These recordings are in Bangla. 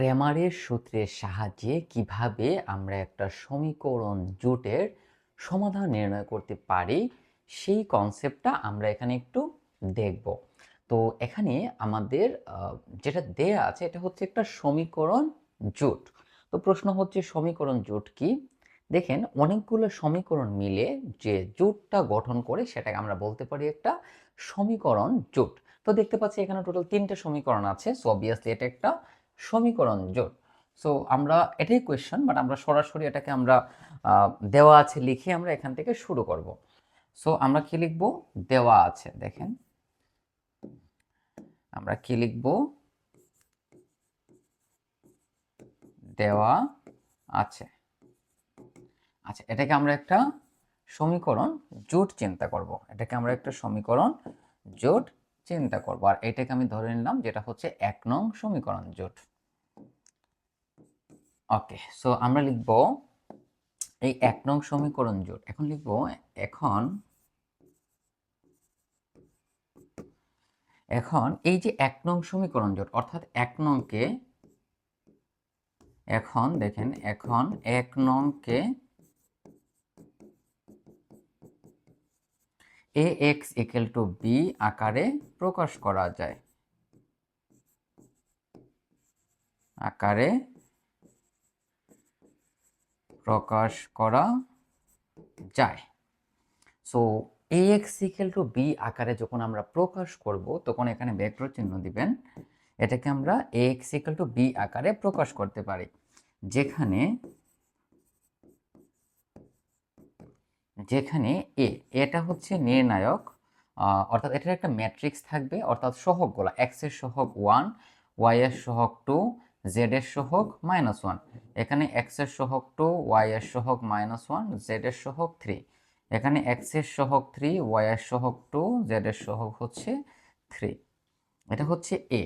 ক্রেমারের সূত্রের সাহায্যে কীভাবে আমরা একটা সমীকরণ জোটের সমাধান নির্ণয় করতে পারি, সেই কনসেপ্টটা আমরা এখানে একটু দেখব। তো এখানে আমাদের যেটা দেয়া আছে এটা হচ্ছে একটা সমীকরণ জোট। তো প্রশ্ন হচ্ছে সমীকরণ জোট কি? দেখেন, অনেকগুলো সমীকরণ মিলে যে জোটটা গঠন করে সেটাকে আমরা বলতে পারি একটা সমীকরণ জোট। তো দেখতে পাচ্ছি এখানে টোটাল তিনটে সমীকরণ আছে। সো অবভিয়াসলি এটা একটা সমীকরণ জোট। সো আমরা এটাই কোয়েশ্চেন বাট আমরা সরাসরি এটাকে আমরা দেওয়া আছে লিখে আমরা এখান থেকে শুরু করব। সো আমরা কি লিখব? দেওয়া আছে, দেখেন। আমরা কি লিখব? দেওয়া আছে। আচ্ছা এটাকে আমরা একটা সমীকরণ জোট চিন্তা করব। এটাকে আমরা একটা সমীকরণ জোট চিন্তা করব। আর এটাকে আমি ধরে নিলাম যেটা হচ্ছে এক নং সমীকরণ জোট। ওকে সো আমরা লিখব এই এক নং সমীকরণ জোট। এখন লিখব এখন এখন এই যে এক নং সমীকরণ জোট, অর্থাৎ এক নংকে এখন দেখেন, এখন এক নংকে A X equal to B আকারে প্রকাশ করা যায়। আকারে প্রকাশ করা যায়। So A X equal to B আকারে যখন আমরা প্রকাশ করব, তখন এখানে ভেক্টর চিহ্ন দিবেন। এটাকে আমরা A X equal to B আকারে প্রকাশ করতে পারি। যেখানে যেখানে এ এটা হচ্ছে নির্ণায়ক অর্থাৎ এটার একটা ম্যাট্রিক্স থাকবে, অর্থাৎ সহগগুলা এক্সের সহগ ওয়ান ওয়াই এর সহগ টু জেড এর সহগ মাইনাস ওয়ান এখানে এক্সের সহগ টু ওয়াই এর সহগ মাইনাস ওয়ান জেড এর সহগ থ্রি এখানে এক্সের সহগ থ্রি ওয়াই এর সহগ টু জেড এর সহগ হচ্ছে থ্রি এটা হচ্ছে এ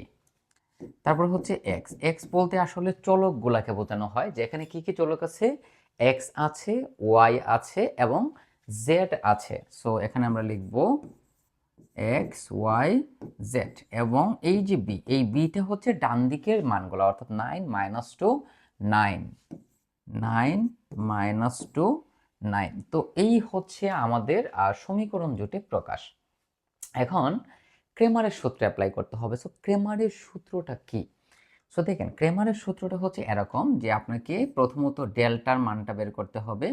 তারপর হচ্ছে এক্স এক্স বলতে আসলে চলকগুলাকে বোঝানো হয়, যে এখানে কি কি চলক আছে? এক্স আছে ওয়াই আছে এবং জেড আছে। সো এখানে আমরা লিখব এক্স ওয়াই জেড এবং এই যে বি এই বিটা হচ্ছে ডান দিকের মানগুলো, অর্থাৎ nine minus two nine nine minus two nine তো এই হচ্ছে আমাদের সমীকরণ জোটে প্রকাশ। এখন ক্রেমারের সূত্র অ্যাপ্লাই করতে হবে। সো ক্রেমারের সূত্রটা কি? সো দেখেন ক্রেমারের সূত্রটা হচ্ছে এরকম যে আপনাকে প্রথমত ডেল্টার মানটা বের করতে হবে।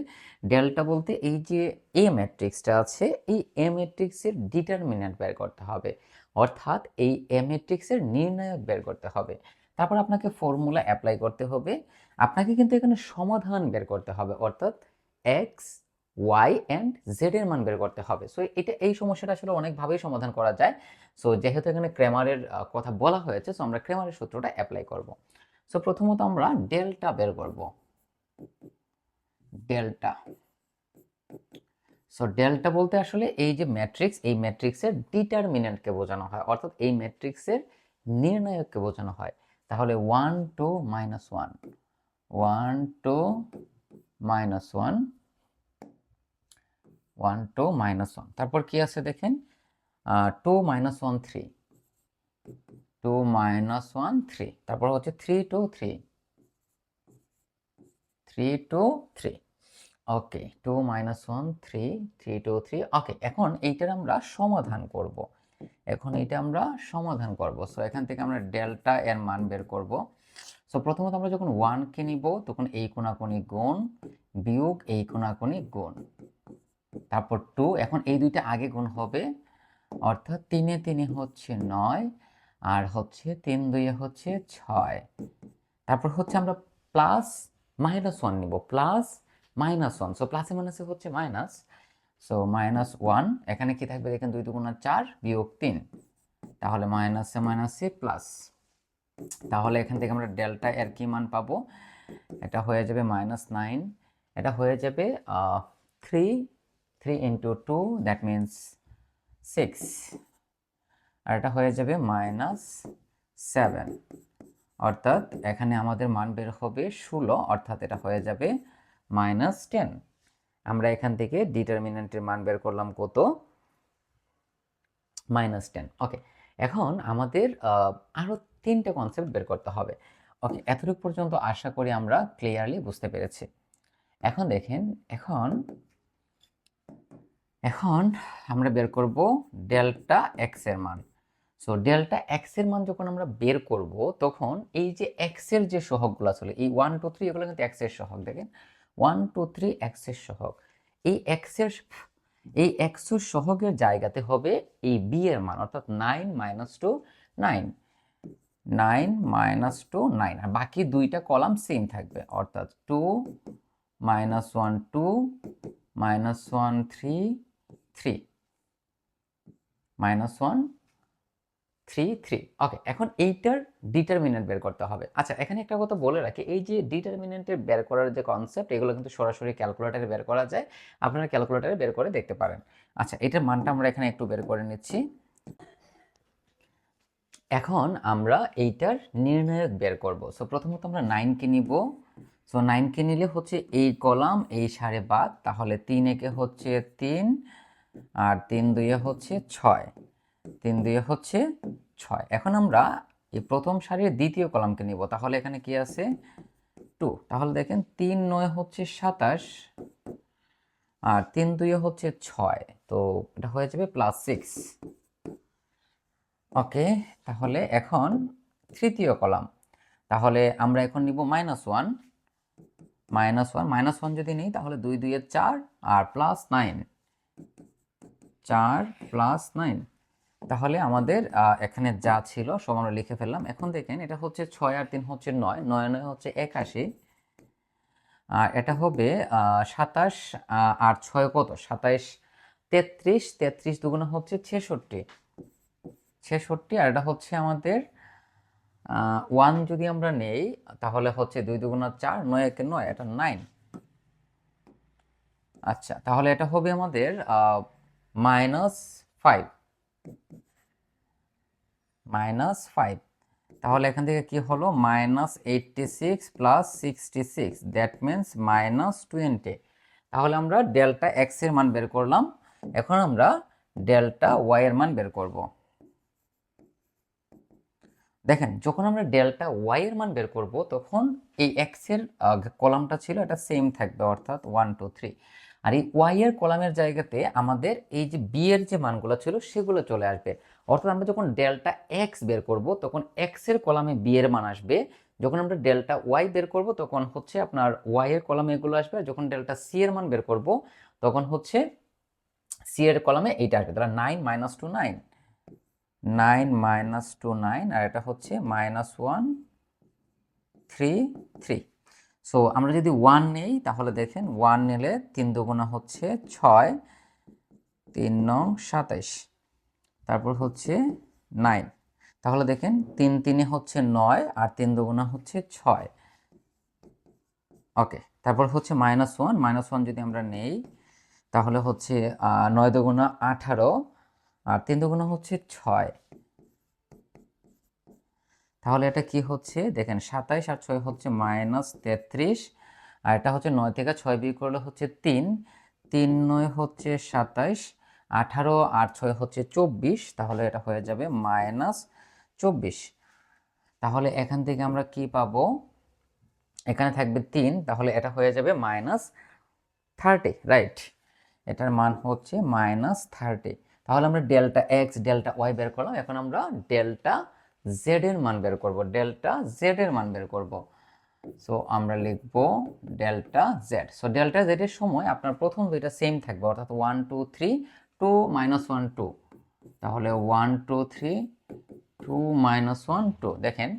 ডেল্টা বলতে এই যে এ ম্যাট্রিক্সটা আছে, এই এ ম্যাট্রিক্সের ডিটারমিনেন্ট বের করতে হবে। অর্থাৎ এই এ ম্যাট্রিক্সের নির্ণায়ক বের করতে হবে। তারপর আপনাকে ফর্মুলা অ্যাপ্লাই করতে হবে। আপনাকে কিন্তু এখানে সমাধান বের করতে হবে। অর্থাৎ এক্স ওয়াই অ্যান্ড জেড এর মান বের করতে হবে। সো এটা, এই সমস্যাটা আসলে অনেকভাবেই সমাধান করা যায়। সো যেহেতু এখানে ক্রেমারের কথা বলা হয়েছে সো আমরা ক্রেমারের সূত্রটা অ্যাপ্লাই করব। সো প্রথমত আমরা ডেল্টা বের করব। ডেল্টা। সো ডেল্টা বলতে আসলে এই যে ম্যাট্রিক্স এই ম্যাট্রিক্সের ডিটারমিনেন্টকে বোঝানো হয়। অর্থাৎ এই ম্যাট্রিক্সের নির্ণায়ককে বোঝানো হয়। তাহলে one two minus one one two minus one one two minus one তারপর কি আছে দেখেন? Two minus one three two minus one three তারপর হচ্ছে three two three three two three okay two minus one three three two three okay এখন এইটার আমরা সমাধান করব। এখন এটা আমরা সমাধান করব। সো এখান থেকে আমরা ডেল্টা এর মান বের করব। সো প্রথমত আমরা যখন ওয়ানকে নিব, তখন এই কোনাকুনি গুণ বিয়োগ এই কোনাকুনি গুণ। তারপর টু এখন এই দুইটা আগে গুণ হবে, অর্থাৎ তিনে তিনে হচ্ছে নয়, আর হচ্ছে তিন দুইয়ে হচ্ছে ছয়। তারপর হচ্ছে আমরা প্লাস মাইনাস ওয়ান নিব প্লাস মাইনাস ওয়ান সো প্লাসে মাইনাসে হচ্ছে মাইনাস সো মাইনাস ওয়ান এখানে কি থাকবে দেখেন দুই দুগুণা চার বিয়োগ তিন, তাহলে মাইনাসে মাইনাসে প্লাস তাহলে এখান থেকে আমরা ডেল্টা এর কি মান পাবো? এটা হয়ে যাবে মাইনাস নাইন এটা হয়ে যাবে three three into two that means six আর এটা হয়ে যাবে মাইনাস সেভেন অর্থাৎ এখানে আমাদের মান বের হবে ষোলো, অর্থাৎ এটা হয়ে যাবে মাইনাস টেন আমরা এখান থেকে ডিটারমিনেন্টের মান বের করলাম কত? মাইনাস টেন ওকে এখন আমাদের আরও তিনটে কনসেপ্ট বের করতে হবে। ওকে এতটুকু পর্যন্ত আশা করি আমরা ক্লিয়ারলি বুঝতে পেরেছি। এখন দেখেন, এখন এখন আমরা বের করব ডেল্টা এক্সের মান। সো ডেল্টা এক্সের মান যখন আমরা বের করব, তখন এই যে এক্সের যে সহগগুলো ছিল এই ওয়ান টু থ্রি এগুলো কিন্তু এক্সের সহগ, দেখেন। ওয়ান টু থ্রি এক্সের সহগ। এই এক্সের এই এক্সের সহগের জায়গাতে হবে এই বি এর মান, অর্থাৎ nine minus two nine nine minus two nine আর বাকি দুইটা কলাম সেম থাকবে, অর্থাৎ two minus one two minus one three three minus one three three okay এখন এইটার ডিটারমিনেন্ট বের করতে হবে। আচ্ছা এখানে একটা কথা বলে রাখি, এই যে ডিটারমিনেন্টের বের করার যে কনসেপ্ট এগুলো কিন্তু সরাসরি ক্যালকুলেটারে বের করা যায়। আপনারা ক্যালকুলেটারে বের করে দেখতে পারেন। আচ্ছা এটার মানটা আমরা এখানে একটু বের করে নিচ্ছি। এখন আমরা এইটার নির্ণায়ক বের করব। সো প্রথমত আমরা নাইনকে নিব। সো নাইনকে নিলে হচ্ছে এই কলাম এই সাড়ে বাদ, তাহলে তিন একে হচ্ছে তিন আর তিন দুইয়ে হচ্ছে ছয়। তিন দুইয়ে হচ্ছে ছয়। এখন আমরা এই প্রথম সারির দ্বিতীয় কলামকে নিব। তাহলে এখানে কি আছে? টু। তাহলে দেখেন তিন নয় হচ্ছে সাতাশ আর তিন দুইয়ে হচ্ছে ছয়। তো এটা হয়ে যাবে প্লাস সিক্স। ওকে, তাহলে এখন তৃতীয় কলাম। তাহলে আমরা এখন নিব minus one. Minus one. Minus one যদি নিই তাহলে দুই দুইয়ের চার আর প্লাস নাইন। চার প্লাস নাইন তাহলে আমাদের এখানে যা ছিল আমরা লিখে ফেললাম। এখন দেখেন, এটা হচ্ছে ছয় আর তিন হচ্ছে নয়। নয় নয় হচ্ছে একাশি। আর এটা হবে সাতাশ আর ছয় কত? সাতাইশ তেত্রিশ। তেত্রিশ দুগুণ হচ্ছে ছেষট্টি। ছেষট্টি, আর এটা হচ্ছে আমাদের ওয়ান যদি আমরা নেই, তাহলে হচ্ছে দুই দুগুণ চার, নয় একে নয়, এটা নাইন আচ্ছা তাহলে এটা হবে আমাদের মাইনাস ফাইভ। Minus five. তাহলে এখান থেকে কি হলো? Minus eighty six plus sixty six. That means minus twenty. তাহলে আমরা ডেল্টা এক্সের মান বের করলাম। এখন আমরা ডেল্টা ওয়াই এর মান বের করব। দেখেন, যখন আমরা ডেল্টা ওয়াই এর মান বের করব, তখন এই এক্সের কলামটা ছিল এটা সেম থাকবে, অর্থাৎ ওয়ান, টু, থ্রি। আর এই ওয়াই এর কলামের জায়গাতে আমাদের এই যে বি এর যে মানগুলো ছিল সেগুলো চলে আসবে। অর্থাৎ আমরা যখন ডেল্টা এক্স বের করব, তখন এক্সের কলামে বি এর মান আসবে। যখন আমরা ডেল্টা ওয়াই বের করব, তখন হচ্ছে আপনার ওয়াই এর কলামে এগুলো আসবে। আর যখন ডেল্টা সি এর মান বের করব, তখন হচ্ছে সি এর কলামে এইটা আসবে। তাহলে nine minus two nine nine minus two nine আর এটা হচ্ছে minus one three three so আমরা যদি ওয়ান নেই, তাহলে দেখেন ওয়ান নিলে তিন দুগুণা হচ্ছে ছয়, তিন নং সাতাইশ। তারপর হচ্ছে নাইন তাহলে দেখেন তিন তিনে হচ্ছে নয় আর তিন দুগুণা হচ্ছে ছয়। ওকে তারপর হচ্ছে মাইনাস ওয়ান মাইনাস ওয়ান যদি আমরা নেই, তাহলে হচ্ছে নয় দুগুণা আঠারো আর তিন দুগুণা হচ্ছে ছয়। তাহলে এটা কি হচ্ছে? দেখেন সাতাইশ আর ছয় হচ্ছে মাইনাস তেত্রিশ, আর এটা হচ্ছে নয় থেকে ছয় বিয়োগ করলে হচ্ছে তিন। তিন নয় হচ্ছে সাতাইশ, আঠারো আর ছয় হচ্ছে চব্বিশ, তাহলে এটা হয়ে যাবে মাইনাস চব্বিশ। তাহলে এখান থেকে আমরা কি পাবো? এখানে থাকবে তিন, তাহলে এটা হয়ে যাবে মাইনাস থার্টি, রাইট? এটার মান হচ্ছে মাইনাস থার্টি। তাহলে আমরা ডেল্টা এক্স, ডেল্টা ওয়াই বের করলাম, এখন আমরা ডেল্টা জেড এর মান বের করব ডেল্টা জেড এর মান বের করব। সো আমরা লিখব delta Z so delta Z এর সময় আপনার প্রথম দুইটা সেম থাকবে, অর্থাৎ one two three two minus one two তাহলে one two three two minus one two দেখেন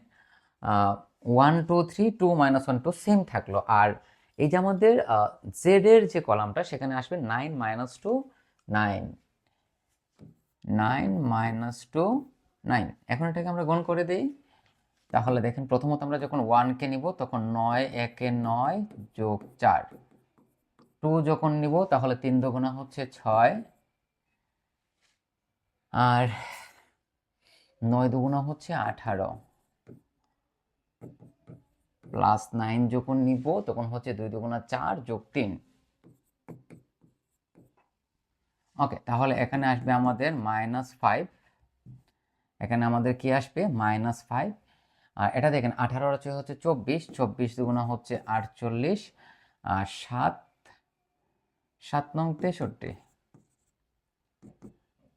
one two three two minus one two same থাকল। আর এই যে আমাদের জেড এর যে কলামটা, সেখানে আসবে nine minus two nine nine minus two nine. এখন এটাকে আমরা গুণ করে দিই। তাহলে দেখেন প্রথমত আমরা যখন ওয়ানকে নিব, তখন নয়, একে নয় যোগ চার। টু যখন নিব, তাহলে তিন দুগুণা হচ্ছে ছয়। আর নয় দুগুণা হচ্ছে আঠারো। প্লাস নাইন যখন নিব, তখন হচ্ছে দুই দুগুণা চার যোগ তিন। ওকে তাহলে এখানে আসবে আমাদের মাইনাস ফাইভ এখানে আমাদের কি আসবে? Minus five. আর এটা দেখেন আঠারো হচ্ছে হচ্ছে চব্বিশ চব্বিশ দুগুণা হচ্ছে আটচল্লিশ, আর সাত সাত নং তেষট্টি।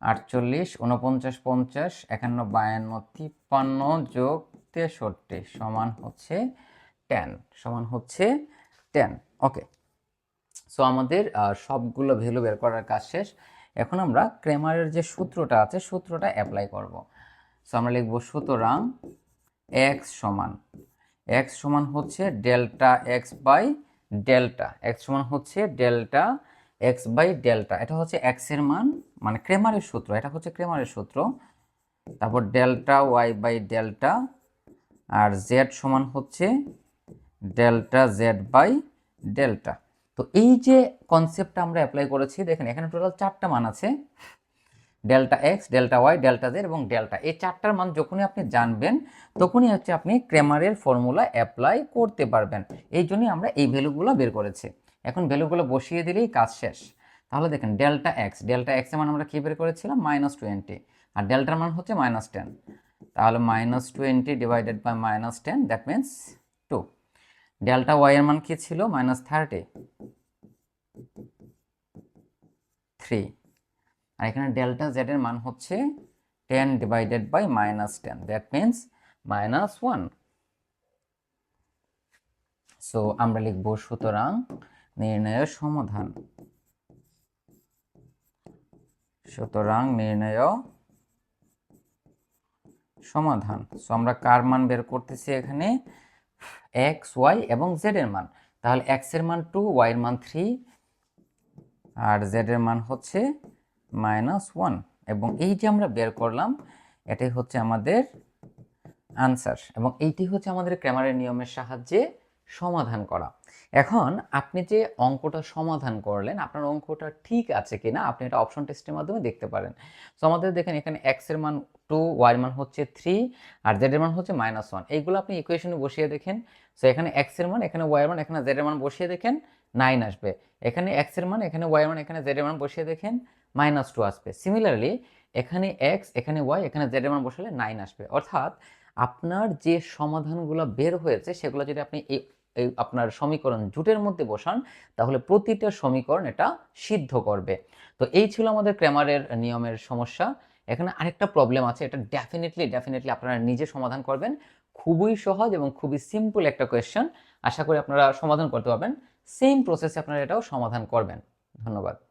আটচল্লিশ উনপঞ্চাশ পঞ্চাশ, একান্ন, বায়ান্ন, তিপ্পান্ন যোগ তেষট্টি সমান হচ্ছে টেন, সমান হচ্ছে টেন। ওকে। সো আমাদের সবগুলো ভ্যালু বের করার কাজ শেষ। এখন আমরা ক্রেমারের যে সূত্রটা আছে, সূত্রটা অ্যাপ্লাই করব। সো আমরা লিখব সুতরাং এক্স সমান এক্স সমান হচ্ছে delta X by delta X সমান হচ্ছে ডেল্টা এক্স বাই ডেল্টা, এটা হচ্ছে এক্সের মান মানে ক্রেমারের সূত্র, এটা হচ্ছে ক্রেমারের সূত্র। তারপর ডেল্টা ওয়াই বাই ডেল্টা, আর জেড সমান হচ্ছে ডেল্টা জেড বাই ডেল্টা। তো এই যে কনসেপ্টটা আমরা অ্যাপ্লাই করেছি, দেখেন এখানে টোটাল চারটা মান আছে। Delta X delta Y delta Z এবং ডেল্টা এই চারটার মান যখনই আপনি জানবেন, তখনই হচ্ছে আপনি ক্রেমারের ফর্মুলা অ্যাপ্লাই করতে পারবেন। এই জন্যই আমরা এই ভ্যালুগুলো বের করেছি। এখন ভ্যালুগুলো বসিয়ে দিলেই কাজ শেষ। তাহলে দেখেন ডেল্টা এক্স ডেল্টা এক্সের মান আমরা কী বের করেছিলাম? মাইনাস টোয়েন্টি আর ডেল্টার মান হচ্ছে মাইনাস টেন তাহলে minus twenty divided by minus ten that means two delta Y এর মান কি ছিল? মাইনাস থার্টি থ্রি আর এখানে ডেল্টা জেড এর মান হচ্ছে ten divided by minus ten that means minus one so আমরা লিখব সুতরাং নির্ণয়ের সমাধান। সুতরাং নির্ণয় সমাধান। সো আমরা কার মান বের করতেছি এখানে? এক্স ওয়াই এবং জেড এর মান। তাহলে এক্সের মান টু ওয়াই এর মান থ্রি আর জেড এর মান হচ্ছে মাইনাস ওয়ান এবং এই যে আমরা বের করলাম, এটাই হচ্ছে আমাদের আনসার এবং এইটি হচ্ছে আমাদের ক্র্যামারের নিয়মের সাহায্যে সমাধান করা। এখন আপনি যে অঙ্কটা সমাধান করলেন, আপনার অঙ্কটা ঠিক আছে কিনা, আপনি এটা অপশন টেস্টের মাধ্যমে দেখতে পারেন। সো আমাদের দেখেন এখানে এক্সের মান টু ওয়াই মান হচ্ছে থ্রি আর জেড এর মান হচ্ছে মাইনাস ওয়ান এইগুলো আপনি ইকুয়েশনে বসিয়ে দেখেন। সো এখানে এক্সের মান, এখানে ওয়াই এর মান, এখানে জেড এর মান বসিয়ে দেখেন নাইন আসবে। এখানে এক্সের মান, এখানে ওয়াই এর মান, এখানে জেড এর মান বসিয়ে দেখেন মাইনাস টু আসবে। সিমিলারলি এখানে এক্স এখানে ওয়াই এখানে জেড মান বসালে নাইন আসবে। অর্থাৎ আপনার যে সমাধানগুলো বের হয়েছে, সেগুলো যদি আপনি এই এই আপনার সমীকরণ জুটের মধ্যে বসান, তাহলে প্রতিটা সমীকরণ এটা সিদ্ধ করবে। তো এই ছিল আমাদের ক্র্যামারের নিয়মের সমস্যা। এখানে আরেকটা প্রবলেম আছে, এটা ডেফিনেটলি ডেফিনেটলি আপনারা নিজে সমাধান করবেন। খুবই সহজ এবং খুবই সিম্পল একটা কোয়েশ্চেন আশা করি আপনারা সমাধান করতে পারবেন। সেম প্রসেসে আপনারা এটাও সমাধান করবেন। ধন্যবাদ।